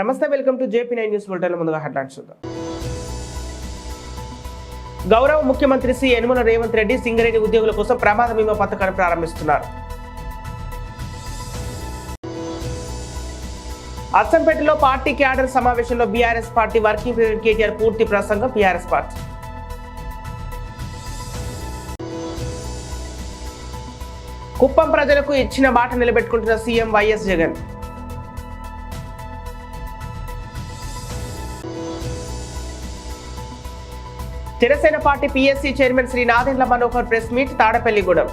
నమస్తే welcome to JP nine news bulletin ముందుగా headlines చూద్దాం. గౌరవ ముఖ్యమంత్రి సి యనుమల రేవంత్ రెడ్డి సింగరేణి ఉద్యోగుల కోసం ప్రమాద బీమా పథకాన్ని ప్రారంభిస్తున్నారు. అచ్చంపేటలో పార్టీ క్యాడర్ సమావేశంలో BRS party working president KTR పూర్తి ప్రసంగం బీఆర్ఎస్ పార్టీ. కుప్పం ప్రజలకు ఇచ్చిన మాట నిలబెట్టుకుంటున్న CM YS Jagan. Janasena party PSC chairman Shri Nadendla Manohar press meet Tadepalligudem.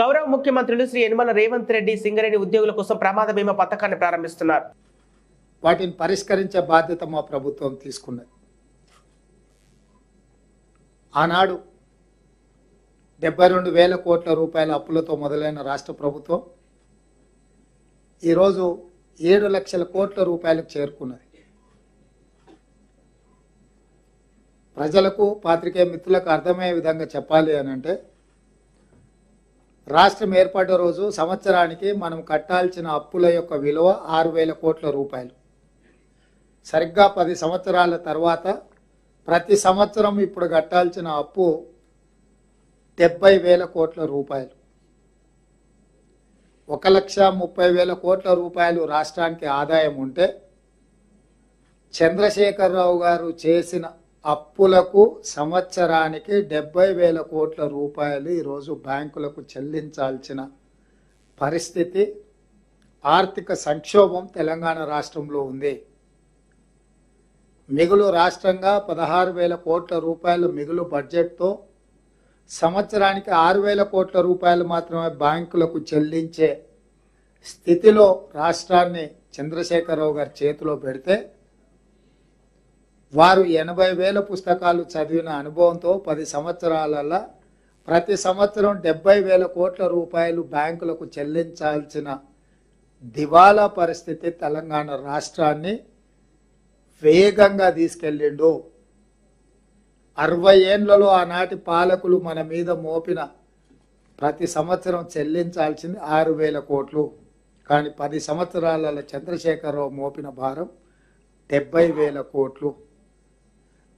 గౌరవ ముఖ్యమంత్రులు శ్రీ యనమల రేవంత్ రెడ్డి సింగరేణి ఉద్యోగుల కోసం ప్రమాద బీమా పథకాన్ని ప్రారంభిస్తున్నారు. వాటిని పరిష్కరించే బాధ్యత మా ప్రభుత్వం తీసుకున్నది. ఆనాడు డెబ్బై రెండు వేల కోట్ల రూపాయల అప్పులతో మొదలైన రాష్ట్ర ప్రభుత్వం ఈరోజు ఏడు లక్షల కోట్ల రూపాయలకు చేరుకున్నది. ప్రజలకు పాత్రికేయ మిత్రులకు అర్థమయ్యే విధంగా చెప్పాలి అని అంటే రాష్ట్రం ఏర్పడ్డ రోజు సంవత్సరానికి మనం కట్టాల్సిన అప్పుల యొక్క విలువ ఆరు వేల కోట్ల రూపాయలు. సరిగ్గా పది సంవత్సరాల తర్వాత ప్రతి సంవత్సరం ఇప్పుడు కట్టాల్సిన అప్పు డెబ్బై వేల కోట్ల రూపాయలు. ఒక లక్ష ముప్పై వేల కోట్ల రూపాయలు రాష్ట్రానికి ఆదాయం ఉంటే చంద్రశేఖరరావు గారు చేసిన అప్పులకు సంవత్సరానికి డెబ్బై వేల కోట్ల రూపాయలు ఈరోజు బ్యాంకులకు చెల్లించాల్సిన పరిస్థితి ఆర్థిక సంక్షోభం తెలంగాణ రాష్ట్రంలో ఉంది. మిగులు రాష్ట్రంగా పదహారు వేల కోట్ల రూపాయలు మిగులు బడ్జెట్తో సంవత్సరానికి ఆరు వేల కోట్ల రూపాయలు మాత్రమే బ్యాంకులకు చెల్లించే స్థితిలో రాష్ట్రాన్ని చంద్రశేఖరరావు గారి చేతిలో పెడితే వారు ఎనభై వేల పుస్తకాలు చదివిన అనుభవంతో పది సంవత్సరాలలో ప్రతి సంవత్సరం డెబ్బై వేల కోట్ల రూపాయలు బ్యాంకులకు చెల్లించాల్సిన దివాలా పరిస్థితి తెలంగాణ రాష్ట్రాన్ని వేగంగా తీసుకెళ్ళిండు. అరవై ఏండ్లలో ఆనాటి పాలకులు మన మీద మోపిన ప్రతి సంవత్సరం చెల్లించాల్సింది ఆరు వేల కోట్లు. కానీ పది సంవత్సరాలలో చంద్రశేఖరరావు మోపిన భారం డెబ్బై వేల కోట్లు.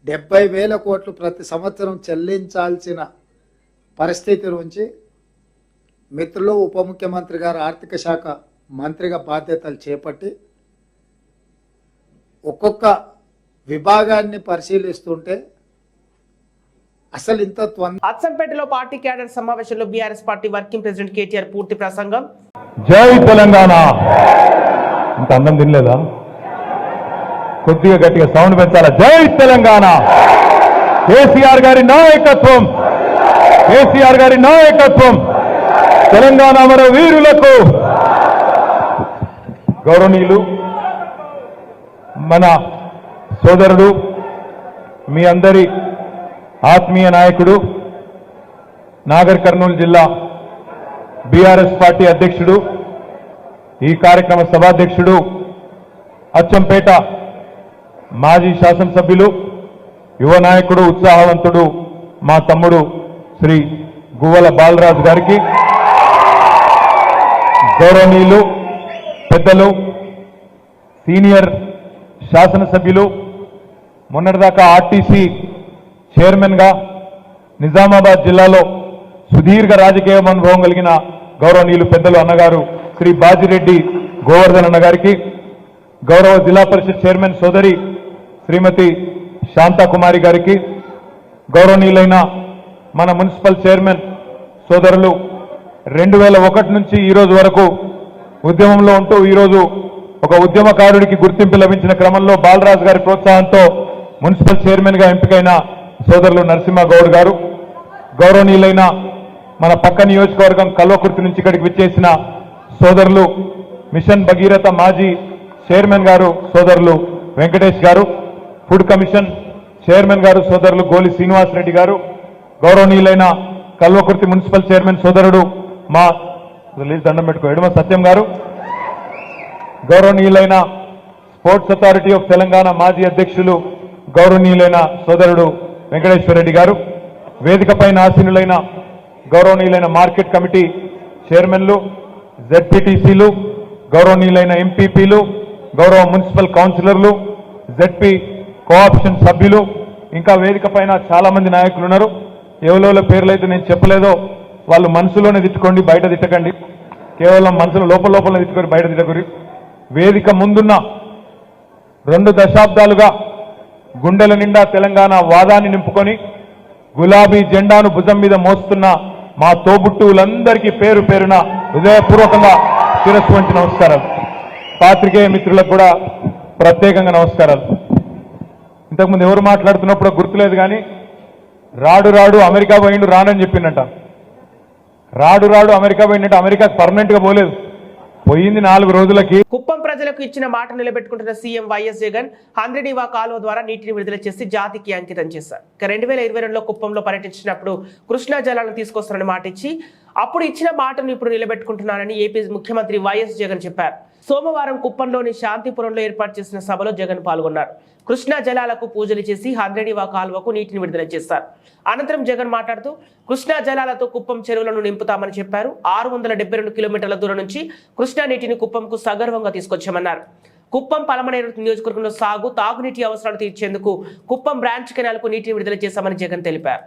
డెబ్బై వేల కోట్లు ప్రతి సంవత్సరం చెల్లించాల్సిన పరిస్థితి నుంచి మిత్రులు ఉప ముఖ్యమంత్రి గారు ఆర్థిక శాఖ మంత్రిగా బాధ్యతలు చేపట్టి ఒక్కొక్క విభాగాన్ని పరిశీలిస్తుంటే అసలు ఇంత అచ్చంపేటలో పార్టీ క్యాడర్ సమావేశంలో BRS party working president KTR పూర్తి ప్రసంగం. జై తెలంగాణ! ఇంత అన్నం తినలేదా? కొద్దిగా గట్టిగా సౌండ్ పెంచాలా? జై తెలంగాణ! కేసీఆర్ గారి నాయకత్వం! కేసీఆర్ గారి నాయకత్వం! తెలంగాణ మన వీరులకు! గౌరవనీయులు మన సోదరుడు మీ అందరి ఆత్మీయ నాయకుడు నాగర్ కర్నూలు జిల్లా బీఆర్ఎస్ పార్టీ అధ్యక్షుడు ఈ కార్యక్రమ సభాధ్యక్షుడు అచ్చంపేట మాజీ శాసనసభ్యులు యువ నాయకుడు ఉత్సాహవంతుడు మా తమ్ముడు శ్రీ గువ్వల బాలరాజు గారికి గౌరవనీయులు పెద్దలు సీనియర్ శాసనసభ్యులు మొన్నటిదాకా ఆర్టీసీ చైర్మన్గా నిజామాబాద్ జిల్లాలో సుదీర్ఘ రాజకీయ అనుభవం కలిగిన గౌరవనీయులు పెద్దలు అన్నగారు శ్రీ బాజిరెడ్డి గోవర్ధన్ అన్నగారికి గౌరవ జిల్లా పరిషత్ చైర్మన్ సోదరి శ్రీమతి శాంతాకుమారి గారికి గౌరవనీయులైన మన మున్సిపల్ చైర్మన్ సోదరులు రెండు వేల ఒకటి నుంచి ఈ రోజు వరకు ఉద్యమంలో ఉంటూ ఈరోజు ఒక ఉద్యమకారుడికి గుర్తింపు లభించిన క్రమంలో బాలరాజు గారి ప్రోత్సాహంతో మున్సిపల్ చైర్మన్గా ఎంపికైన సోదరులు నరసింహ గౌడ్ గారు గౌరవనీయులైన మన పక్క నియోజకవర్గం కల్వకుర్తి నుంచి ఇక్కడికి విచ్చేసిన సోదరులు మిషన్ భగీరథ మాజీ చైర్మన్ గారు సోదరులు వెంకటేష్ గారు ఫుడ్ కమిషన్ చైర్మన్ గారు సోదరులు గోలి శ్రీనివాస్ రెడ్డి గారు గౌరవనీయులైన కల్వకుర్తి మున్సిపల్ చైర్మన్ సోదరుడు మా రిలీజ్ దండం పెట్టుకో ఎడమ సత్యం గారు గౌరవనీయులైన స్పోర్ట్స్ అథారిటీ ఆఫ్ తెలంగాణ మాజీ అధ్యక్షులు గౌరవనీయులైన సోదరుడు వెంకటేశ్వర రెడ్డి గారు వేదికపైన ఆసీనులైన గౌరవనీయులైన మార్కెట్ కమిటీ చైర్మన్లు జెడ్పీటీసీలు గౌరవనీయులైన ఎంపీపీలు గౌరవ మున్సిపల్ కౌన్సిలర్లు జెడ్పీ కోఆప్షన్ సభ్యులు ఇంకా వేదిక పైన చాలా మంది నాయకులు ఉన్నారు. ఎవరెవరి పేర్లు అయితే నేను చెప్పలేదో వాళ్ళు మనసులోనే తిట్టుకోండి బయట తిట్టకండి. కేవలం మనసులో లోపల లోపల తిట్టుకొని బయట తిట్టకూరి వేదిక ముందున్న రెండు దశాబ్దాలుగా గుండెల నిండా తెలంగాణ వాదాన్ని నింపుకొని గులాబీ జెండాను భుజం మీద మోస్తున్న మా తోబుట్టువులందరికీ పేరు పేరున హృదయపూర్వకంగా శిరస్సు వంచి నమస్కారాలు. పాత్రికేయ మిత్రులకు కూడా ప్రత్యేకంగా నమస్కారాలు. ఇంతకుముందు ఎవరు మాట్లాడుతున్నప్పుడు గుర్తులేదు కానీ రాడు రాడు అమెరికా పోయిండు రానని చెప్పిండట. రాడు రాడు అమెరికా పోయిందంటే అమెరికా పర్మనెంట్గా పోలేదు. పోయింది నాలుగు రోజులకి. కుప్పం ప్రజలకు ఇచ్చిన మాట నిలబెట్టుకుంటున్న సీఎం వైఎస్ జగన్ హంద్రినీవా కాలువ ద్వారా నీటిని విడుదల చేసి జాతికి అంకితం చేశారు. ఇక రెండు వేల ఇరవై రెండులో కుప్పంలో పర్యటించినప్పుడు కృష్ణా జలాలను తీసుకొస్తారని మాట ఇచ్చి అప్పుడు ఇచ్చిన మాటను ఇప్పుడు నిలబెట్టుకుంటున్నానని ఏపీ ముఖ్యమంత్రి వైఎస్ జగన్ చెప్పారు. సోమవారం కుప్పంలోని శాంతిపురంలో ఏర్పాటు చేసిన సభలో జగన్ పాల్గొన్నారు. కృష్ణా జలాలకు పూజలు చేసి హంద్రడివా కాలువకు నీటిని విడుదల చేశారు అనంతరం జగన్ మాట్లాడుతూ కృష్ణా జలాలతో కుప్పం చెరువులను నింపుతామని చెప్పారు. ఆరు వందల డెబ్బై రెండు కిలోమీటర్ల దూరం నుంచి కృష్ణా నీటిని కుప్పంకు సగర్వంగా తీసుకొచ్చామన్నారు. కుప్పం పలమనేరు నియోజకవర్గంలో సాగు తాగునీటి అవసరాలు తీర్చేందుకు కుప్పం బ్రాంచ్ కెనాల్కు నీటిని విడుదల చేశామని జగన్ తెలిపారు.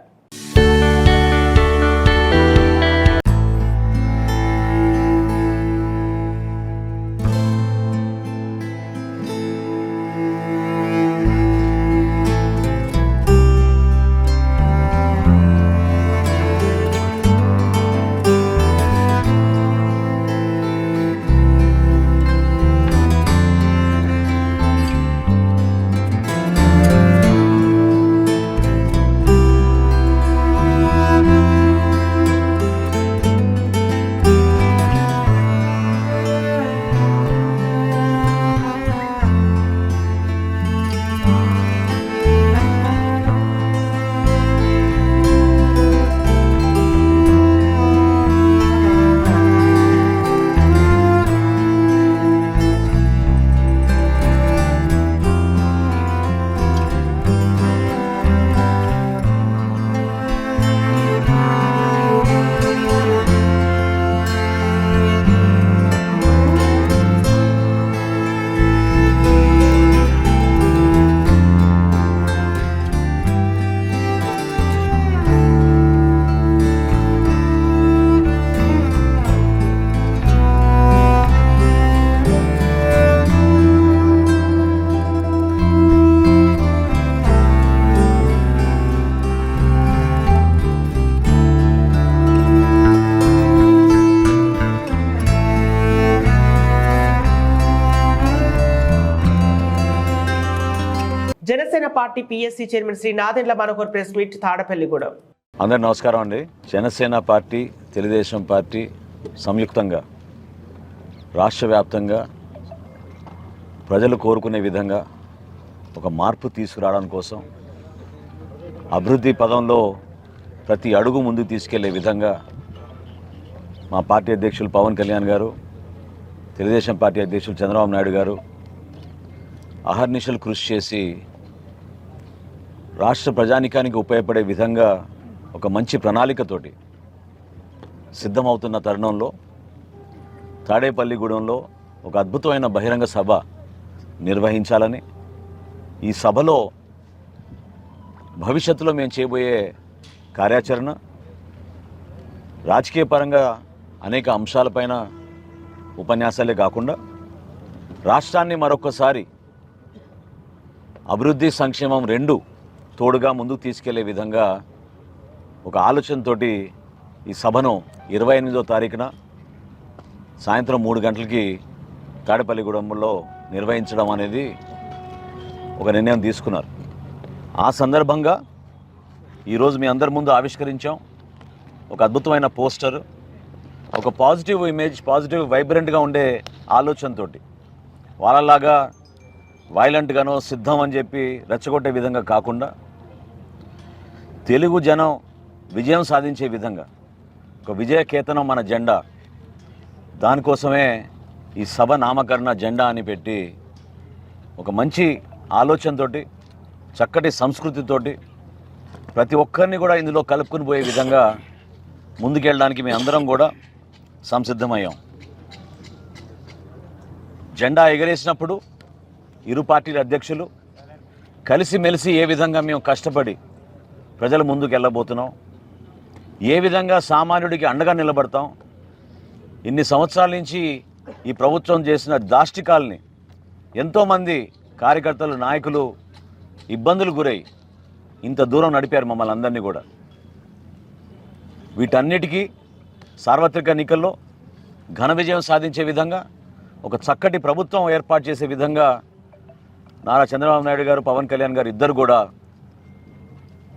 Party PSC chairman Shri Nadendla Manohar press meet Tadepalligudem. అందరు నమస్కారం అండి. జనసేన పార్టీ తెలుగుదేశం పార్టీ సంయుక్తంగా రాష్ట్ర వ్యాప్తంగా ప్రజలు కోరుకునే విధంగా ఒక మార్పు తీసుకురావడం కోసం అభివృద్ధి పదంలో ప్రతి అడుగు ముందుకు తీసుకెళ్ళే విధంగా మా పార్టీ అధ్యక్షులు పవన్ కళ్యాణ్ గారు తెలుగుదేశం పార్టీ అధ్యక్షులు చంద్రబాబు నాయుడు గారు అహర్నిశలు కృషి చేసి రాష్ట్ర ప్రజానికానికి ఉపయోగపడే విధంగా ఒక మంచి ప్రణాళికతోటి సిద్ధమవుతున్న తరుణంలో తాడేపల్లిగూడెంలో ఒక అద్భుతమైన బహిరంగ సభ నిర్వహించాలని ఈ సభలో భవిష్యత్తులో మేము చేయబోయే కార్యాచరణ రాజకీయ పరంగా అనేక అంశాలపైన ఉపన్యాసాలే కాకుండా రాష్ట్రాన్ని మరొకసారి అభివృద్ధి సంక్షేమం రెండు తోడుగా ముందుకు తీసుకెళ్ళే విధంగా ఒక ఆలోచనతోటి ఈ సభను ఇరవై ఎనిమిదో తారీఖున సాయంత్రం మూడు గంటలకి తాడేపల్లిగూడెంలో నిర్వహించడం అనేది ఒక నిర్ణయం తీసుకున్నారు. ఆ సందర్భంగా ఈరోజు మీ అందరి ముందు ఆవిష్కరించాం. ఒక అద్భుతమైన పోస్టర్ ఒక పాజిటివ్ ఇమేజ్ పాజిటివ్ వైబ్రెంట్గా ఉండే ఆలోచనతోటి వాళ్ళలాగా వైలెంట్గానో సిద్ధం అని చెప్పి రెచ్చగొట్టే విధంగా కాకుండా తెలుగు జనం విజయం సాధించే విధంగా ఒక విజయ కేతనం మన జెండా. దానికోసమే ఈ సభ నామకరణ జెండా అని పెట్టి ఒక మంచి ఆలోచనతోటి చక్కటి సంస్కృతితోటి ప్రతి ఒక్కరిని కూడా ఇందులో కలుపుకుని పోయే విధంగా ముందుకెళ్ళడానికి మీ అందరం కూడా సంసిద్ధమయ్యాం. జెండా ఎగరేసినప్పుడు ఇరు పార్టీల అధ్యక్షులు కలిసిమెలిసి ఏ విధంగా మేము కష్టపడి ప్రజల ముందుకు వెళ్ళబోతున్నాం ఏ విధంగా సామాన్యుడికి అండగా నిలబడతాం. ఇన్ని సంవత్సరాల నుంచి ఈ ప్రభుత్వం చేసిన దాష్టికాల్ని ఎంతోమంది కార్యకర్తలు నాయకులు ఇబ్బందులు గురై ఇంత దూరం నడిపారు మమ్మల్ని అందరినీ కూడా. వీటన్నిటికీ సార్వత్రిక ఎన్నికల్లో ఘన విజయం సాధించే విధంగా ఒక చక్కటి ప్రభుత్వం ఏర్పాటు చేసే విధంగా నారా చంద్రబాబు నాయుడు గారు పవన్ కళ్యాణ్ గారు ఇద్దరు కూడా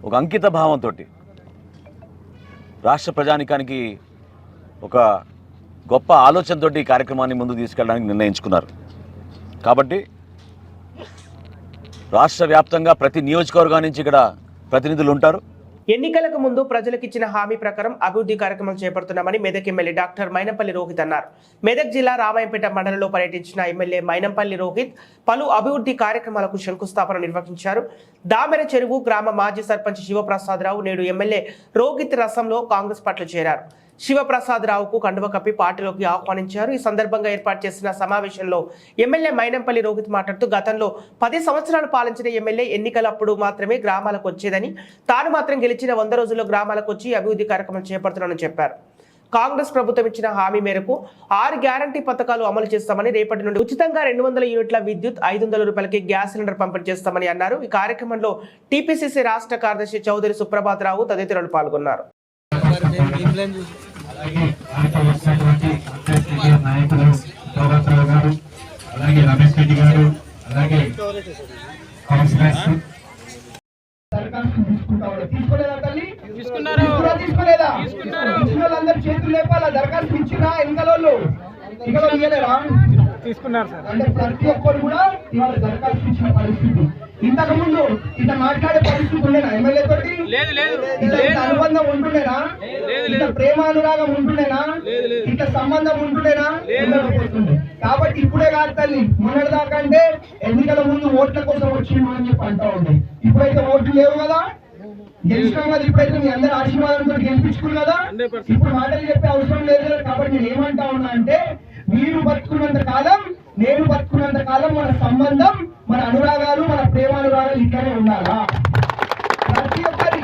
ఒక అంకిత భావంతో రాష్ట్ర ప్రజానికానికి ఒక గొప్ప ఆలోచనతోటి ఈ కార్యక్రమాన్ని ముందు తీసుకెళ్ళడానికి నిర్ణయించుకున్నారు. కాబట్టి రాష్ట్ర వ్యాప్తంగా ప్రతి నియోజకవర్గం నుంచి ఇక్కడ ప్రతినిధులు ఉంటారు. ఎన్నికలకు ముందు ప్రజలకు ఇచ్చిన హామీ ప్రకారం అభివృద్ధి కార్యక్రమాలు చేపడుతున్నామని మెదక్ ఎమ్మెల్యే డాక్టర్ మైనంపల్లి రోహిత్ అన్నారు. మెదక్ జిల్లా రామాయంపేట మండలంలో పర్యటించిన ఎమ్మెల్యే మైనంపల్లి రోహిత్ పలు అభివృద్ధి కార్యక్రమాలకు శంకుస్థాపన నిర్వహించారు. దామెర చెరువు గ్రామ మాజీ సర్పంచ్ శివప్రసాదరావు నేడు ఎమ్మెల్యే రోహిత్ రసంలో కాంగ్రెస్ పట్ల చేరారు. శివప్రసాద్ రావుకు కండువ కప్పి పార్టీలోకి ఆహ్వానించారు. ఈ సందర్భంగా ఏర్పాటు చేసిన సమావేశంలో ఎమ్మెల్యే మైనంపల్లి రోహిత్ మాట్లాడుతూ గతంలో పది సంవత్సరాలు పాలించిన ఎమ్మెల్యే ఎన్నికలప్పుడు మాత్రమే గ్రామాలకు వచ్చేదని తాను మాత్రం గెలిచిన వంద రోజుల్లో గ్రామాలకు వచ్చి అభివృద్ధి కార్యక్రమం చేపడుతున్నానని చెప్పారు. కాంగ్రెస్ ప్రభుత్వం ఇచ్చిన హామీ మేరకు ఆరు గ్యారంటీ పథకాలు అమలు చేస్తామని రేపటి నుండి ఉచితంగా రెండు వందల యూనిట్ల విద్యుత్ ఐదు వందల రూపాయలకి గ్యాస్ సిలిండర్ పంపిణీ చేస్తామని అన్నారు. ఈ కార్యక్రమంలో టీపీసీసీ రాష్ట్ర కార్యదర్శి చౌదరి సుప్రభాత్ రావు తదితరులు పాల్గొన్నారు. అలాగే దాంట్లో వచ్చినటువంటి కాంగ్రెస్ సీనియర్ నాయకులు గౌరవరావు గారు అలాగే రమేష్ రెడ్డి గారు అలాగే కౌన్సిలర్స్. చేతులు లేపాలా? దరఖాస్తు ఇచ్చినా ఎన్నికలలో తీసుకున్నారు సార్. అంటే ప్రతి ఒక్కరు కూడా ఇవాళ దరఖాస్తు ఇచ్చిన పరిస్థితి. ఇంతకు ముందు ఇట్లా మాట్లాడే పరిస్థితి ఉండేనా? ఎమ్మెల్యే తోటి? అనుబంధం ఉంటుండేనా? ఇట్లా ప్రేమ అనురాగం ఉంటుండేనా? ఇట్లా సంబంధం ఉంటుండేనా? కాబట్టి ఇప్పుడే కాదు తల్లి మొన్నటి దాకా అంటే ఎన్నికల ముందు ఓట్ల కోసం వచ్చిండు అని చెప్పి అంటా ఉండే ఇప్పుడైతే ఓట్లు లేవు కదా? గెలిచినాం కదా? ఇప్పుడైతే మీ అందరి ఆశీర్వాదంతో గెలిపించుకున్నారు కదా? ఇప్పుడు మాటలు చెప్పే అవసరం లేదు కాబట్టి నేను ఏమంటా ఉన్నా అంటే మీరు బతుకున్నంత కాలం నేను బతుకున్నంత కాలం మన సంబంధం మన అనురాగాలు మన ప్రేమానురాగాలు ఇట్లనే ఉండాలా? ప్రతి ఒక్కరి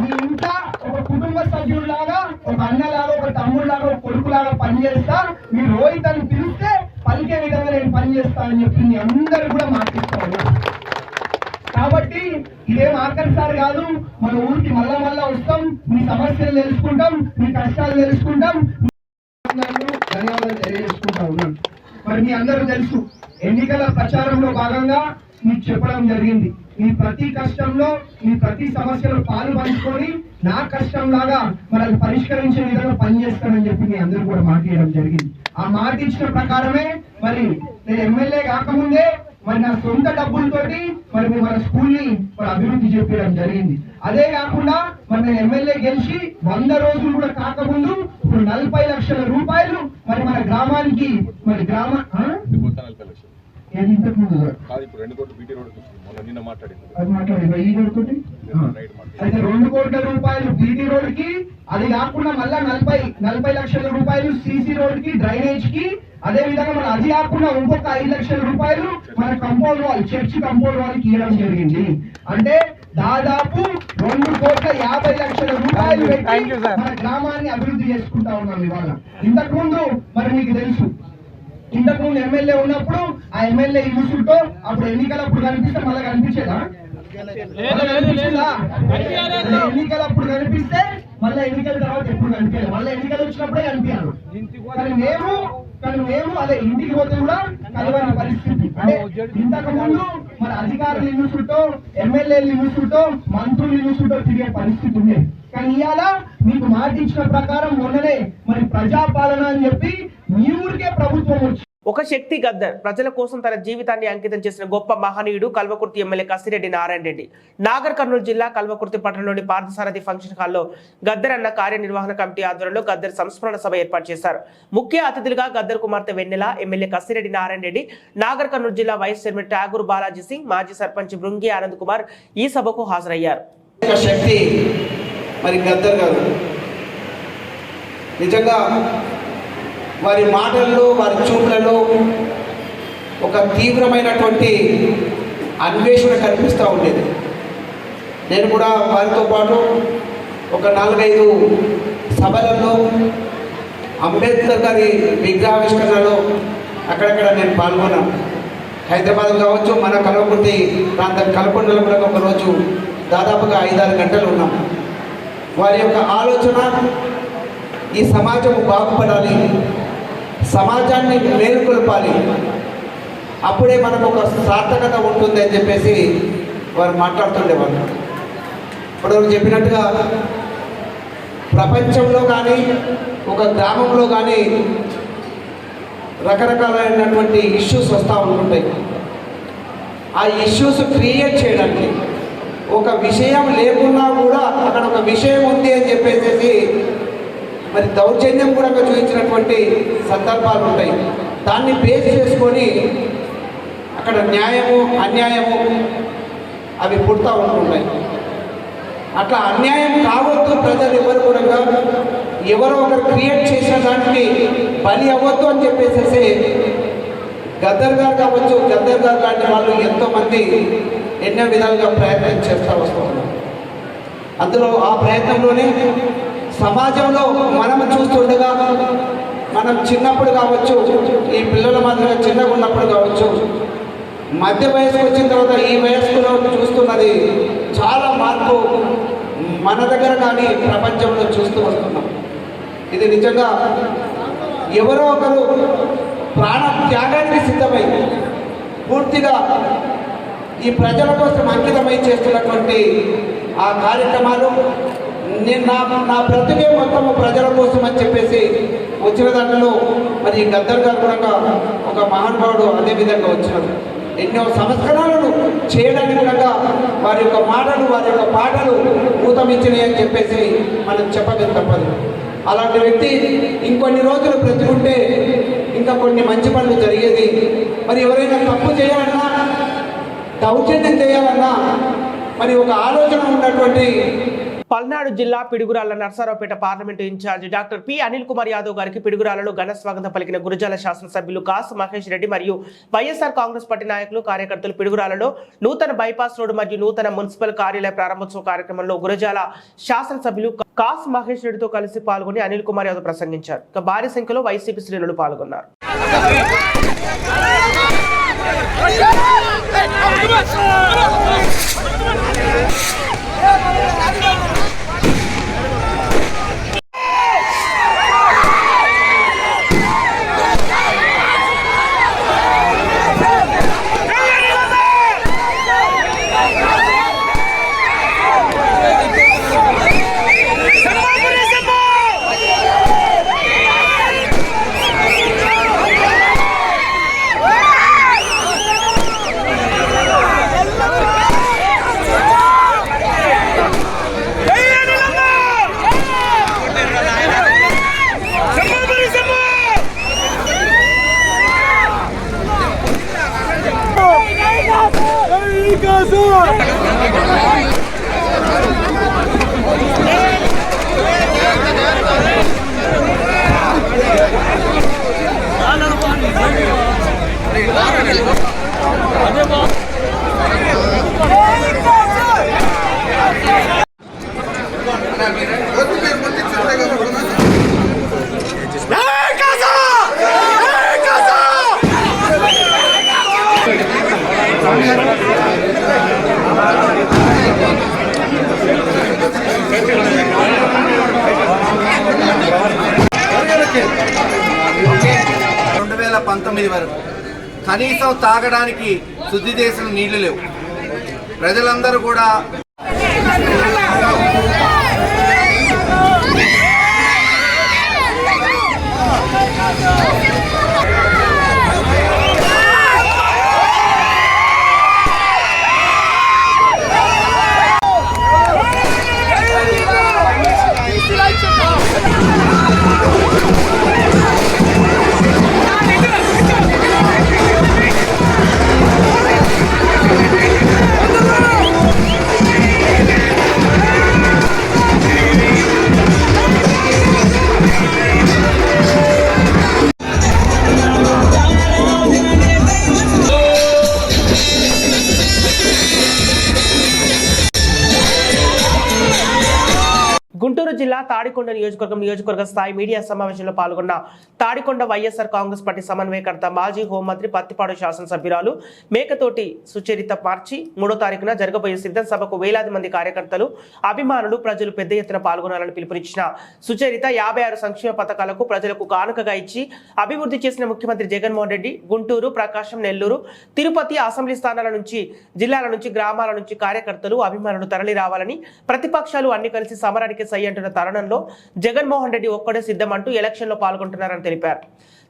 మీ ఇంట ఒక కుటుంబ సభ్యుడిలాగా ఒక అన్నలాగా ఒక తమ్ముడిలాగా ఒక కొడుకులాగా పనిచేస్తా మీ రోహిత్ అని పిలిస్తే పలికే విధంగా నేను పనిచేస్తా అని చెప్పి మీ అందరూ కూడా మాటిస్తా కాబట్టి ఇదేం ఆఖరిసారి కాదు మన ఊరికి మళ్ళా మళ్ళా వస్తాం మీ సమస్యలు తెలుసుకుంటాం మీ కష్టాలు తెలుసుకుంటాం మరి మీ అందరూ తెలుసు ఎన్నికల ప్రచారంలో భాగంగా మీకు చెప్పడం జరిగింది. మీ ప్రతి కష్టంలో మీ ప్రతి సమస్యలో పాలు పంచుకొని నా కష్టం లాగా మనల్ని పరిష్కరించే విధంగా పనిచేస్తానని చెప్పి మీ అందరూ కూడా మాట ఇవ్వడం జరిగింది. ఆ మాట ఇచ్చిన ప్రకారమే మరి నేను ఎమ్మెల్యే కాకముందే మరి నా సొంత డబ్బులతోటి మరి మన స్కూల్ని మరి అభివృద్ధి చేపించడం జరిగింది. అదే కాకుండా మరి నేను ఎమ్మెల్యే గెలిచి వంద రోజులు కూడా కాకముందు ఇప్పుడు నలభై లక్షల రూపాయలు మరి మన గ్రామానికి మరి గ్రామ? ఏది ఇంతకు ముందు అది మాట్లాడిందా. ఈ రోడ్ తోటి. అయితే రెండు కోట్ల రూపాయలు బీటీ రోడ్కి అది కాకుండా మళ్ళా నలభై నలభై లక్షల రూపాయలు సీసీ రోడ్కి డ్రైనేజ్కి అదే విధంగా మన అది కాకుండా ఇంకొక ఐదు లక్షల రూపాయలు మన కంపౌండ్ వాల్ చర్చ్ కంపౌండ్ వాల్కి ఇవ్వడం జరిగింది. అంటే దాదాపు రెండు కోట్ల యాభై లక్షల రూపాయలు పెట్టి మన గ్రామాన్ని అభివృద్ధి చేసుకుంటా ఉన్నాం ఇవాళ. ఇంతకు ముందు మరి మీకు తెలుసు ఇంతకు ముందు ఎమ్మెల్యే ఉన్నప్పుడు ఆ ఎమ్మెల్యే ఇరుసుతో అప్పుడు ఎన్నికలప్పుడు కనిపిస్తే మళ్ళీ కనిపించేదా? ఎన్నికలప్పుడు కనిపిస్తే మళ్ళీ ఎన్నికల తర్వాత ఎప్పుడు కనిపించాలి మళ్ళీ ఎన్నికలు వచ్చినప్పుడే కనిపించారు. కానీ మేము కానీ మేము అదే ఇంటికి పోతే కూడా కలవని పరిస్థితి. అంటే ఇంతకు ముందు మన అధికారులు ఇన్నుసుతో ఎమ్మెల్యేలు ఇన్నుసుతో మంత్రులు ఇన్నుసుతో తిరిగే పరిస్థితి ఉండేది కానీ ఇవాళ మీకు మాట ఇచ్చిన ప్రకారం మొన్ననే మరి ప్రజాపాలన అని చెప్పి మీ ఊరికే ప్రభుత్వం వచ్చి ఒక శక్తి గద్దర్ ప్రజల కోసం తన జీవితాన్ని అంకితం చేసిన గొప్ప మహనీయుడు కల్వకుర్తి ఎమ్మెల్యే కసిరెడ్డి నారాయణ రెడ్డి. నాగర్ కర్నూలు జిల్లా కల్వకుర్తి పట్టణంలోని పార్థసారథి ఫంక్షన్ హాల్లో గద్దర్ అన్న కార్యనిర్వహణ కమిటీ ఆధ్వర్యంలో గద్దర్ సంస్మరణ సభ ఏర్పాటు చేశారు. ముఖ్య అతిథులుగా గద్దర్ కుమార్తె వెన్నెల ఎమ్మెల్యే కసిరెడ్డి నారాయణ రెడ్డి నాగర్ కర్నూలు జిల్లా వైస్ చైర్మన్ ఠాగూర్ బాలాజీ సింగ్ మాజీ సర్పంచ్ బృంగి ఆనంద్ కుమార్ ఈ సభకు హాజరయ్యారు. శక్తి మరి గద్దర్ గారు. నిజంగా వారి మాటల్లో వారి చూపులలో ఒక తీవ్రమైనటువంటి అన్వేషణ కనిపిస్తూ ఉండేది. నేను కూడా వారితో పాటు ఒక నాలుగైదు సభలలో అంబేద్కర్ గారి విగ్రహావిష్కరణలో అక్కడక్కడ నేను పాల్గొన్నాను. హైదరాబాద్ కావచ్చు మన కలవకుర్తి ప్రాంతం కలకొండలో కూడా ఒకరోజు దాదాపుగా ఐదారు గంటలు ఉన్నాం. వారి యొక్క ఆలోచన ఈ సమాజం బాగుపడాలి సమాజాన్ని మేలుకొల్పాలి. అప్పుడే మనకు ఒక సార్థకత ఉంటుంది అని చెప్పేసి వారు మాట్లాడుతుండేవారు ఇప్పుడు వారు చెప్పినట్టుగా ప్రపంచంలో కానీ ఒక గ్రామంలో కానీ రకరకాలైనటువంటి ఇష్యూస్ వస్తూ ఉంటుంటాయి. ఆ ఇష్యూస్ క్రియేట్ చేయడానికి ఒక విషయం లేకున్నా కూడా అక్కడ ఒక విషయం ఉంది అని చెప్పేసి దౌర్జన్యం కూడా చూపించినటువంటి సందర్భాలు ఉంటాయి. దాన్ని బేస్ చేసుకొని అక్కడ న్యాయము అన్యాయము అవి పుడతా ఉంటుంటాయి. అట్లా అన్యాయం కావద్దు ప్రజలు ఎవరు కూడా ఎవరో ఒకరు క్రియేట్ చేసిన దానికి బలి అవ్వద్దు అని చెప్పేసేసి గద్దర్ గారు కావచ్చు గద్దర్ గారు లాంటి వాళ్ళు ఎంతోమంది ఎన్నో విధాలుగా ప్రయత్నం చేస్తూ వస్తున్నారు అందులో ఆ ప్రయత్నంలోనే సమాజంలో మనం చూస్తుండగా మనం చిన్నప్పుడు కావచ్చు ఈ పిల్లల మాదిరిగా చిన్నగా ఉన్నప్పుడు కావచ్చు మధ్య వయసుకు వచ్చిన తర్వాత ఈ వయస్సులో చూస్తున్నది చాలా మార్పు మన దగ్గర కానీ ప్రపంచంలో చూస్తూ వస్తున్నాం. ఇది నిజంగా ఎవరో ఒకరు ప్రాణ త్యాగానికి సిద్ధమై పూర్తిగా ఈ ప్రజల కోసం అంకితమై చేస్తున్నటువంటి ఆ కార్యక్రమాలు నేను నా నా బ్రతుకే మొత్తము ప్రజల కోసం అని చెప్పేసి వచ్చిన దాంట్లో మరి గద్దర్ గారు కూడా ఒక మహానుభావుడు అదే విధంగా వచ్చినారు. ఎన్నో సంస్కరణలను చేయడానికి కూడా వారి యొక్క మాటలు వారి యొక్క పాటలు ఊతమిచ్చినాయి అని చెప్పేసి మనం చెప్పక తప్పదు. అలాంటి వ్యక్తి ఇంకొన్ని రోజులు బ్రతుకుంటే ఇంకా కొన్ని మంచి పనులు జరిగేది. మరి ఎవరైనా తప్పు చేయాలన్నా దౌర్జన్యం చేయాలన్నా మరి ఒక ఆలోచన ఉన్నటువంటి పల్నాడు జిల్లా Piduguralla Narasaraopet parliament in charge doctor P Anil Kumar Yadav గారికి పిడుగురాళ్ళలో ఘన స్వాగతం పలికిన గురజాల శాసనసభ్యులు కాసు మహేష్ రెడ్డి మరియు వైఎస్ఆర్ కాంగ్రెస్ పార్టీ నాయకులు కార్యకర్తలు పిడుగురాళ్ళలో నూతన బైపాస్ రోడ్డు మరియు నూతన మున్సిపల్ కార్యాలయ ప్రారంభోత్సవ కార్యక్రమంలో గురజాల శాసనసభ్యులు కాసు మహేష్ రెడ్డితో కలిసి పాల్గొని అనిల్ కుమార్ యాదవ్ ప్రసంగించారు ఇక భారీ సంఖ్యలో వైసీపీ శ్రేణులు పాల్గొన్నారు తొమ్మిది వరకు. కనీసం తాగడానికి శుద్ధి చేసిన నీళ్ళు లేవు. ప్రజలందరూ కూడా తాడికొండ నియోజకవర్గం నియోజకవర్గ స్థాయి మీడియా సమావేశంలో పాల్గొన్న తాడికొండ వైఎస్ఆర్ కాంగ్రెస్ పార్టీ సమన్వయకర్త మాజీ హోంమంత్రి పత్తిపాడు శాసనసభ్యురాలు మేకతోటి సుచరిత మార్చి మూడో తారీఖున జరగబోయే సిద్ధం సభకు వేలాది మంది కార్యకర్తలు అభిమానులు ప్రజలు పెద్ద ఎత్తున పాల్గొనాలని పిలుపునిచ్చిన సుచరిత యాభై ఆరు సంక్షేమ పథకాలకు ప్రజలకు కానుకగా ఇచ్చి అభివృద్ధి చేసిన ముఖ్యమంత్రి జగన్మోహన్ రెడ్డి గుంటూరు ప్రకాశం నెల్లూరు తిరుపతి అసెంబ్లీ స్థానాల నుంచి జిల్లాల నుంచి గ్రామాల నుంచి కార్యకర్తలు అభిమానులు తరలి రావాలని ప్రతిపక్షాలు అన్ని కలిసి సమరానికి సై అంటున్న తరుణంలో జగన్మోహన్ రెడ్డి ఒక్కడే సిద్ధమంటూ ఎలక్షన్లో పాల్గొంటున్నారని తెలిపారు.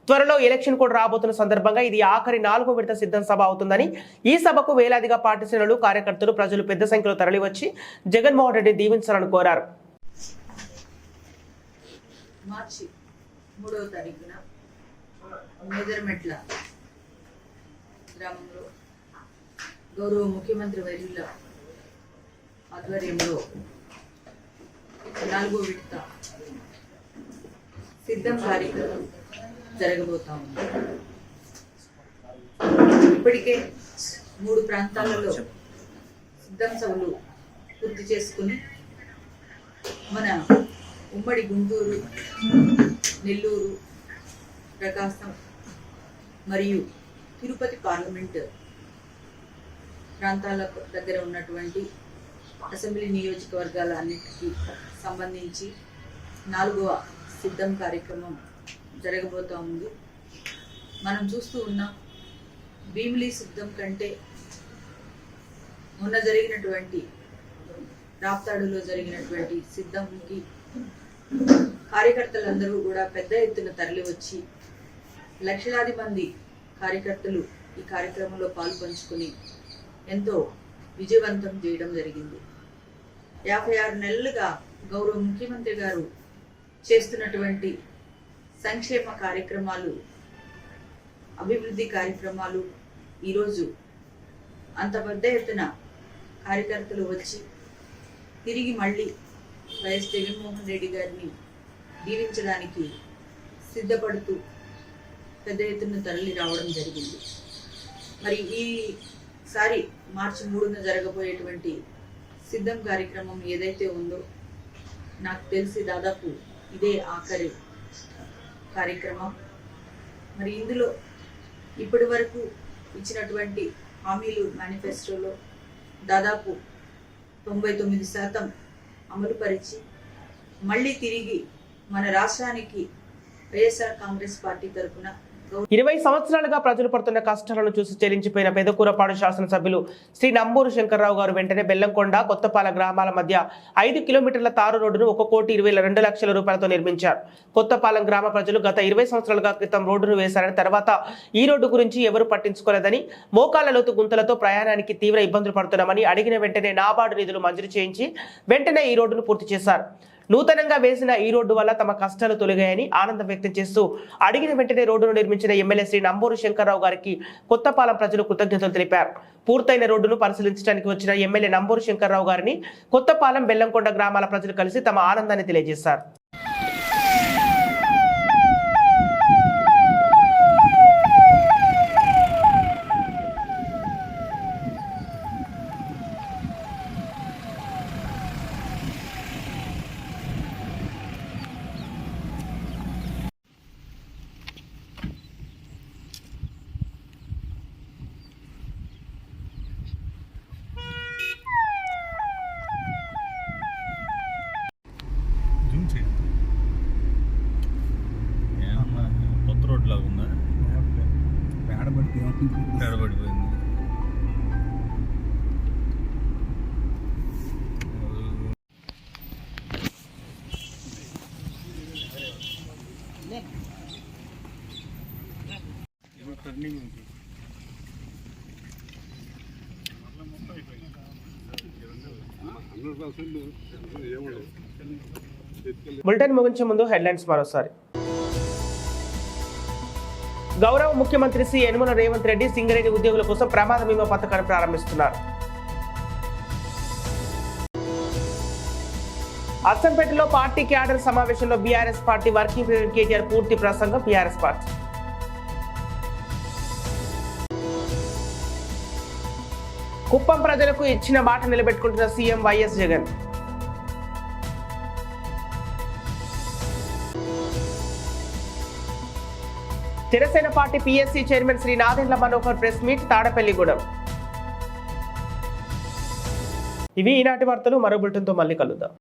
త్వరలో ఎలక్షన్ కూడా రాబోతున్న సందర్భంగా ఇది ఆఖరి నాలుగో విడత సిద్ధం సభ అవుతుందని ఈ సభకు వేలాదిగా పార్టీ శ్రేణులు కార్యకర్తలు ప్రజలు పెద్ద సంఖ్యలో తరలివచ్చి జగన్మోహన్ రెడ్డి దీవించాలని కోరారు. మార్చి మూడవ తారీఖున గ్రామంలో గౌరవ ముఖ్యమంత్రి వైద్యుల ఆధ్వర్యంలో నాలుగో విడత సిద్ధం కార్యక్రమం జరగబోతా ఉంది. ఇప్పటికే మూడు ప్రాంతాలలో సిద్ధం సభలు పూర్తి చేసుకుని మన ఉమ్మడి గుంటూరు నెల్లూరు ప్రకాశం మరియు తిరుపతి పార్లమెంట్ ప్రాంతాల దగ్గర ఉన్నటువంటి అసెంబ్లీ నియోజకవర్గాల అన్నిటికీ సంబంధించి నాలుగవ సిద్ధం కార్యక్రమం జరగబోతూ ఉంది. మనం చూస్తూ ఉన్నాం భీమిలీ సిద్ధం కంటే మొన్న జరిగినటువంటి రాప్తాడులో జరిగినటువంటి సిద్ధంకి కార్యకర్తలందరూ కూడా పెద్ద ఎత్తున తరలి వచ్చి లక్షలాది మంది కార్యకర్తలు ఈ కార్యక్రమంలో పాలుపంచుకుని ఎంతో విజయవంతం చేయడం జరిగింది. యాభై ఆరు నెలలుగా గౌరవ ముఖ్యమంత్రి గారు చేస్తున్నటువంటి సంక్షేమ కార్యక్రమాలు అభివృద్ధి కార్యక్రమాలు ఈరోజు అంత పెద్ద ఎత్తున కార్యకర్తలు వచ్చి తిరిగి మళ్ళీ వైఎస్ జగన్మోహన్ రెడ్డి గారిని దీవించడానికి సిద్ధపడుతూ పెద్ద ఎత్తున తరలి రావడం జరిగింది. మరి ఈసారి మార్చి మూడున జరగబోయేటువంటి సిద్ధం కార్యక్రమం ఏదైతే ఉందో నాకు తెలిసి దాదాపు ఇదే ఆఖరి కార్యక్రమం. మరి ఇందులో ఇప్పటి వరకు ఇచ్చినటువంటి హామీలు మేనిఫెస్టోలో దాదాపు తొంభై తొమ్మిది శాతం అమలుపరిచి మళ్ళీ తిరిగి మన రాష్ట్రానికి వైఎస్ఆర్ కాంగ్రెస్ పార్టీ తరఫున ఇరవై సంవత్సరాలుగా ప్రజలు పడుతున్న కష్టాలను చూసి చెల్లించిపోయిన పెదకూరపాడు శాసనసభ్యులు శ్రీ నంబూరు శంకర్రావు గారు వెంటనే బెల్లంకొండ కొత్తపాల గ్రామాల మధ్య ఐదు కిలోమీటర్ల తారు రోడ్డును ఒక కోటి ఇరవై రెండు లక్షల రూపాయలతో నిర్మించారు. కొత్తపాలెం గ్రామ ప్రజలు గత ఇరవై సంవత్సరాలుగా క్రితం రోడ్డును వేశారని తర్వాత ఈ రోడ్డు గురించి ఎవరు పట్టించుకోలేదని మోకాళ్ళ లోతు గుంతలతో ప్రయాణానికి తీవ్ర ఇబ్బందులు పడుతున్నామని అడిగిన వెంటనే నాబార్డు నిధులు మంజూరు చేయించి వెంటనే ఈ రోడ్డును పూర్తి చేశారు. నూతనంగా వేసిన ఈ రోడ్డు వల్ల తమ కష్టాలు తొలగాయని ఆనందం వ్యక్తం చేస్తూ అడిగిన వెంటనే రోడ్డును నిర్మించిన ఎమ్మెల్యే శ్రీ నంబూరు శంకర్రావు గారికి కొత్తపాలెం ప్రజలు కృతజ్ఞతలు తెలిపారు. పూర్తయిన రోడ్డును పరిశీలించడానికి వచ్చిన ఎమ్మెల్యే నంబూరు శంకర్రావు గారిని కొత్తపాలెం బెల్లంకొండ గ్రామాల ప్రజలు కలిసి తమ ఆనందాన్ని తెలియజేశారు కొత్త రోడ్ లాగా ఉందా పేడబడిపోయింది బులెటిన్ ముగించే ముందు హెడ్లైన్స్ మరోసారి. గౌరవ ముఖ్యమంత్రి సి యనుమల రేవంత్ రెడ్డి సింగరేణి ఉద్యోగుల కోసం ప్రమాద బీమా పథకాన్ని ప్రారంభిస్తున్నారు. అచ్చంపేటలో పార్టీ క్యాడర్ సమావేశంలో BRS party working president KTR పూర్తి ప్రసంగం బీఆర్ఎస్ పార్టీ. కుప్పం ప్రజలకు ఇచ్చిన మాట నిలబెట్టుకుంటున్న CM YS Jagan. తిరసేన party PSC chairman Shri Nadendla Manohar press meet Tadepalligudem. ఇవి ఈనాటి వార్తలు మరో బులెటిన్తో మళ్ళీ కలుద్దాం.